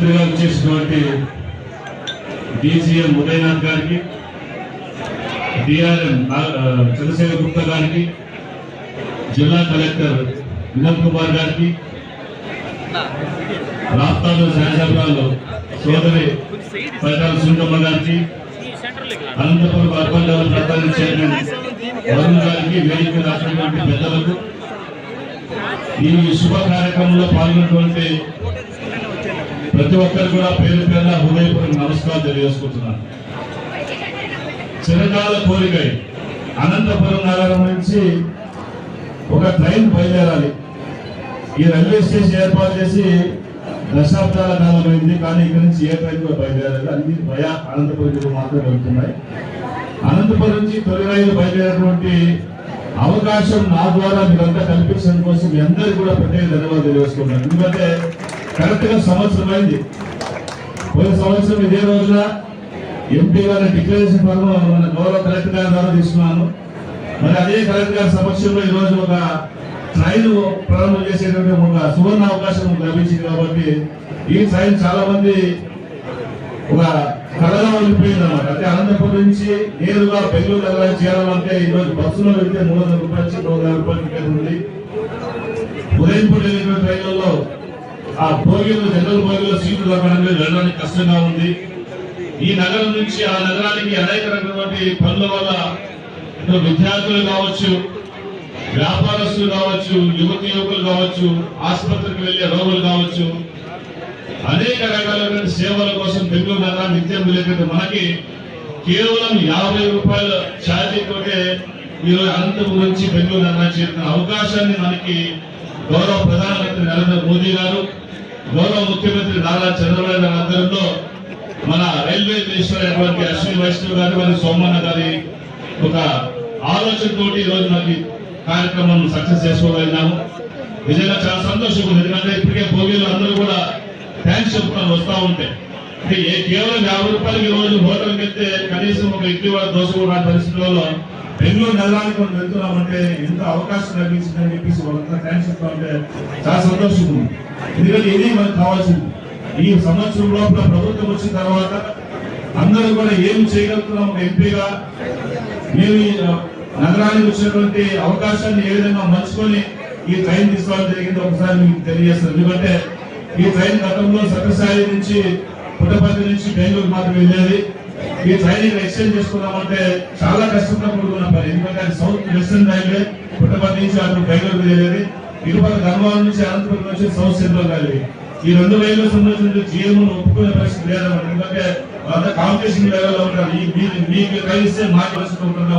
అతిథిగా వచ్చేసినటువంటి డీసీఎం ఉదయనాథ్ గారికి డిఆర్ఎం చంద్రశేఖర్ గుప్తా గారికి జిల్లా కలెక్టర్ వినోద్ కుమార్ గారికి రాష్ట్రాలు శాసనసభలో సోదరి పరిటాల సుందమ్మ గారికి అనంతపురం అర్బన్ డెవలప్ ప్రధాన చైర్మన్ వరుణ్ గారికి వేదిక రాసినటువంటి పెద్దలకు ఈ శుభ కార్యక్రమంలో పాల్గొన్నటువంటి ప్రతి ఒక్కరు కూడా పేరు పేరున హృదయపూర్వక నమస్కారం తెలియజేసుకుంటున్నాను. చిరకాల కోరిక అనంతపురం నగరం నుంచి ఒక ట్రైన్ బయలుదేరాలి. ఈ రైల్వే స్టేషన్ ఏర్పాటు చేసి దశాబ్దాల కాలం అయింది కానీ ఇక్కడ నుంచి ఏ ట్రైన్ కూడా బయలుదేరాలి అన్ని భయా అనంతపురం మాత్రమే వెళ్తున్నాయి. అనంతపురం నుంచి తొలి రైలు బయలుదేరినటువంటి అవకాశం నా ద్వారా మీరంతా కల్పించడం కోసం మీ అందరికీ కూడా ప్రత్యేక ధన్యవాదాలు తెలియజేసుకున్నాను ఎందుకంటే కరెక్ట్గా సంవత్సరం అయింది. పోయిన సంవత్సరం ఇదే రోజున ఎంపీ గారి డిక్లరేషన్ ఫార్మ్ మన గౌరవ కలెక్టర్ గారి ద్వారా తీసుకున్నాను. మరి అదే కలెక్టర్ గారి సమక్షంలో ఈ రోజు ఒక ట్రైన్ ప్రారంభం చేసేటువంటి ఒక సువర్ణ అవకాశం లభించింది కాబట్టి ఈ ట్రైన్ చాలా మంది ఒక కళగా ఉండిపోయింది అనమాట అంటే అనంతపురం నుంచి నేరుగా బెంగళూరు నగరానికి చేరాలంటే ఈ రోజు బస్సులో వెళ్తే మూడు వందల రూపాయల నుంచి మూడు వందల రూపాయల టికెట్ ఉంది. ఉదయంపూర్ వెళ్ళిన ట్రైన్ ఆ జనరల్ భోగిలో సీట్లు దొరకడానికి వెళ్ళడానికి కష్టంగా ఉంది. ఈ నగరం నుంచి ఆ నగరానికి అనేక రకమైనటువంటి పనుల వల్ల విద్యార్థులు కావచ్చు వ్యాపారస్తులు కావచ్చు యువతి యువకులు కావచ్చు ఆసుపత్రికి వెళ్ళే రోగులు కావచ్చు అనేక రకాలైన సేవల కోసం బెంగళూరు నగరాన్ని నిత్యం లేకపోతే మనకి కేవలం యాభై రూపాయల ఛార్జీతోటే ఈరోజు అనంతపురం నుంచి బెంగళూరు నగరానికి చేరుకున్న అవకాశాన్ని మనకి గౌరవ ప్రధానమంత్రి నరేంద్ర మోదీ గారు గౌరవ ముఖ్యమంత్రి నారా చంద్రబాబు గారి అందరిలో మన రైల్వే మినిస్టర్ అయినటువంటి అశ్విన్ వైష్ణవ్ గారు మరియు సోమన్న గారి ఒక ఆలోచనతోటి ఈరోజు రోజు మనకి కార్యక్రమం సక్సెస్ చేసుకోగలిగినాము. నిజంగా చాలా సంతోషంగా ఉంది. ఎందుకంటే ఇప్పటికే భోగిలు అందరూ కూడా థ్యాంక్స్ చెప్పుకొని వస్తూ ఉంటాయి కేవలం యాభై రూపాయలకి ఈరోజు రోజు హోటల్కి వెళ్తే కనీసం ఒక ఇంటి కూడా దోశ కూడా పరిస్థితుల్లో బెంగళూరు నగరానికి మనం వెళ్తున్నామంటే ఎంత అవకాశం లభించిందని చెప్పేసి వాళ్ళంతా థ్యాంక్స్ చెప్తామంటే చాలా సంతోషంగా ఉంది. ఎందుకంటే ఇది మనకు కావాల్సింది. ఈ సంవత్సరం లోపల ప్రభుత్వం వచ్చిన తర్వాత అందరూ కూడా ఏం చేయగలుగుతున్నాం ఒక ఎంపీగా? మేము నగరానికి వచ్చినటువంటి అవకాశాన్ని ఏ విధంగా మంచుకొని ఈ ట్రైన్ తీసుకోవడం జరిగింది ఒకసారి మీకు తెలియజేస్తాను. ఎందుకంటే ఈ ట్రైన్ గతంలో సత్యసాయి నుంచి పుట్టపర్తి నుంచి బెంగళూరు మాత్రం వెళ్ళేది. ఈ ట్రైన్ ఎక్స్చేంజ్ చేసుకున్నామంటే చాలా కష్టంగా కూడుకున్న పని. ఎందుకంటే సౌత్ వెస్టర్న్ రైల్వే పుట్టపర్తి నుంచి అటు బెంగళూరు వెళ్ళేది. ఇరుపక్క ధర్మవరం నుంచి అనంతపురం నుంచి సౌత్ సెంట్రల్ రైల్వే. ఈ రెండు రైల్వే సంబంధించిన జీఎంను ఒప్పుకునే పరిస్థితి లేదన్నమాట. ఎందుకంటే వాళ్ళ కాంపిటీషన్ లెవెల్లో ఉంటారు. మీకు రైలు ఇస్తే మాకు పరిస్థితి ఉంటుంది